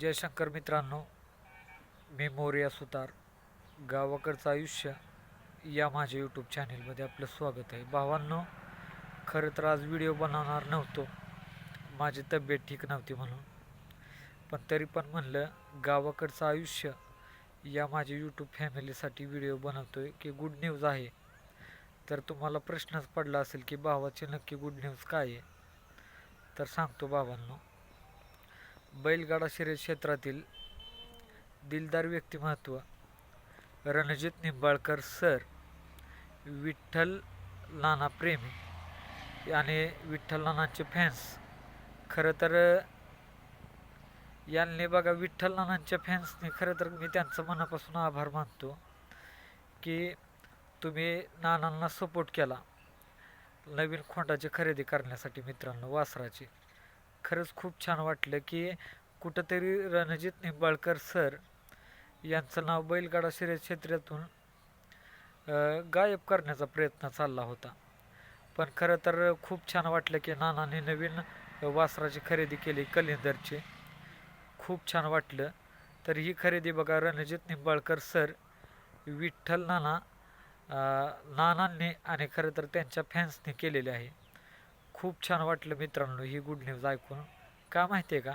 जयशंकर मित्रांनो मी मोर्या सुतार गावाकडचं आयुष्य या माझ्या यूट्यूब चॅनेलमध्ये आपलं स्वागत आहे. भावांनो खरं तर आज व्हिडिओ बनवणार नव्हतो. माझी तब्येत ठीक नव्हती म्हणून. पण तरी पण म्हणलं गावाकडचं आयुष्य या माझ्या यूट्यूब फॅमिलीसाठी व्हिडिओ बनवतो आहे की गुड न्यूज आहे. तर तुम्हाला प्रश्नच पडला असेल की भावाची नक्की गुड न्यूज काय आहे? तर सांगतो बाबांनो बैलगाडा शर्यत क्षेत्रातील दिलदार व्यक्तिमत्व रणजित निंबाळकर सर विठ्ठल नाना प्रेमी आणि विठ्ठल नानांचे फॅन्स खरं तर यांनी बघा विठ्ठल नानांच्या फॅन्सने खरं तर मी त्यांचं मनापासून आभार मानतो की तुम्ही नानांना सपोर्ट केला नवीन खोंडाची खरेदी करण्यासाठी मित्रांनो वासराची. खरंच खूप छान वाटलं की कुठंतरी रणजित निंबाळकर सर यांचं नाव बैलगाडा शर्यत क्षेत्रातून गायब करण्याचा प्रयत्न चालला होता. पण खरं तर खूप छान वाटलं की नानाने नवीन वासराची खरेदी केली कलिंदरची. खूप छान वाटलं. तर ही खरेदी बघा रणजित निंबाळकर सर विठ्ठल नाना नानांनी आणि खरं तर त्यांच्या फॅन्सने केलेली आहे. खूप छान वाटलं मित्रांनो ही गुड न्यूज ऐकून. का माहिती आहे का?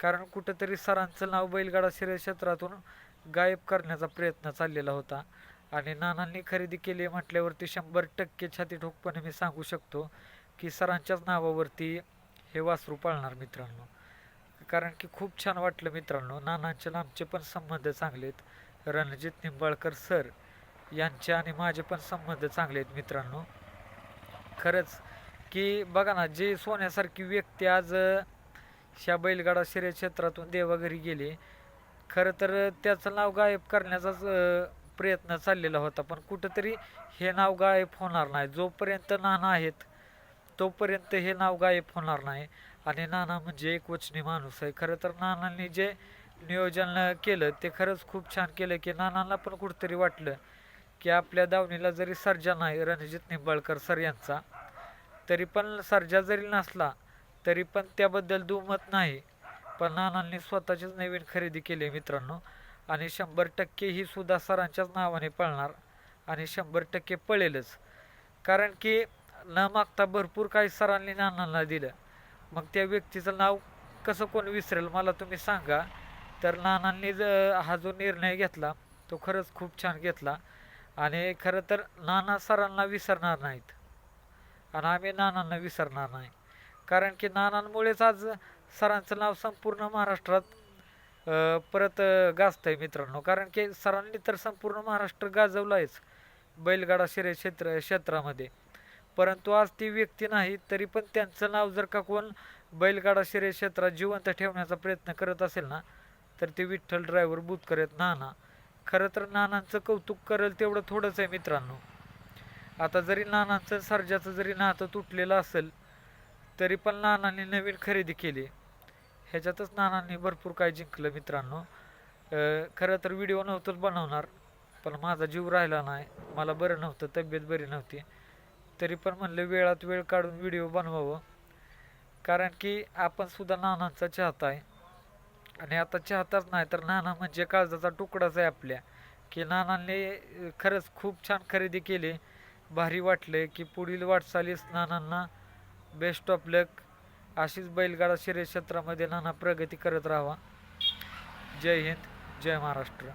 कारण कुठंतरी सरांचं नाव बैलगाडा शर्यत क्षेत्रातून गायब करण्याचा प्रयत्न चाललेला होता. आणि नानांनी खरेदी केली म्हटल्यावरती शंभर टक्के छाती ठोकपणे मी सांगू शकतो की सरांच्याच नावावरती हे वासरू पाळणार मित्रांनो. कारण की खूप छान वाटलं मित्रांनो. नानांचे लांबचे आमचे पण संबंध चांगले आहेत. रणजित निंबाळकर सर यांचे आणि माझे पण संबंध चांगले आहेत मित्रांनो. खरंच की बघा ना जे सोन्यासारखी व्यक्ती आज ह्या बैलगाडा शर्यत क्षेत्रातून देवाघरी गेली खरं तर त्याचं नाव गायब करण्याचाच प्रयत्न चाललेला होता. पण कुठंतरी हे नाव गायब होणार नाही. जोपर्यंत नाना आहेत तोपर्यंत हे नाव गायब होणार नाही. आणि नाना म्हणजे एक वचनी माणूस आहे. खरं तर नानांनी जे नियोजन केलं ते खरंच खूप छान केलं की नानांना पण कुठंतरी वाटलं की आपल्या दावणीला जरी सर्जा नाही रणजित निंबाळकर सर यांचा तरी पण सर्जा जरी नसला तरी पण त्याबद्दल दुमत नाही. पण नानांनी स्वतःचीच नवीन खरेदी केली आहे मित्रांनो. आणि शंभर टक्के ही सुद्धा सरांच्याच नावाने पळणार आणि शंभर टक्के पळेलच. कारण की न मागता भरपूर काही सरांनी नानांना दिलं. मग त्या व्यक्तीचं नाव कसं कोण विसरेल मला तुम्ही सांगा. तर नानांनी ज हा जो निर्णय घेतला तो खरंच खूप छान घेतला. आणि खरं तर नाना सरांना विसरणार नाहीत. आणि आम्ही नानांना विसरणार नाही. कारण की नानांमुळेच आज सरांचं नाव संपूर्ण महाराष्ट्रात परत गाजतं गाजतंय मित्रांनो. कारण की सरांनी तर संपूर्ण महाराष्ट्र गाजवलं आहेच बैलगाडा शर्यत क्षेत्र क्षेत्रामध्ये. परंतु आज ती व्यक्ती नाही तरी पण त्यांचं नाव जर का कोण बैलगाडा शर्यत क्षेत्रात जिवंत ठेवण्याचा प्रयत्न करत असेल ना तर ते विठ्ठल ड्रायव्हर बुत करत नाना. खरं तर नानांचं कौतुक करेल तेवढं थोडंच आहे मित्रांनो. आता जरी नानांचं सर्जाचं जरी नातं तुटलेलं असेल तरी पण नानांनी नवीन खरेदी केली. ह्याच्यातच नानांनी भरपूर काय जिंकलं मित्रांनो. खरं तर व्हिडिओ नव्हतंच बनवणार पण माझा जीव राहिला नाही. मला बरं नव्हतं तब्येत बरी नव्हती. तरी पण म्हणलं वेळात वेळ काढून व्हिडिओ बनवावं. कारण की आपण सुद्धा नानांचा चाहता आहे. आणि आता चाहताच नाही तर नाना म्हणजे काळजाचा तुकडाच आहे आपल्या. की नानांनी खरंच खूप छान खरेदी केली. भारी वाटले की पुढील वाटचालीस नानांना बेस्ट ऑफ लक अशीच बैलगाडा शर्यत क्षेत्रामध्ये नाना प्रगती करत राहावा. जय हिंद जय महाराष्ट्र.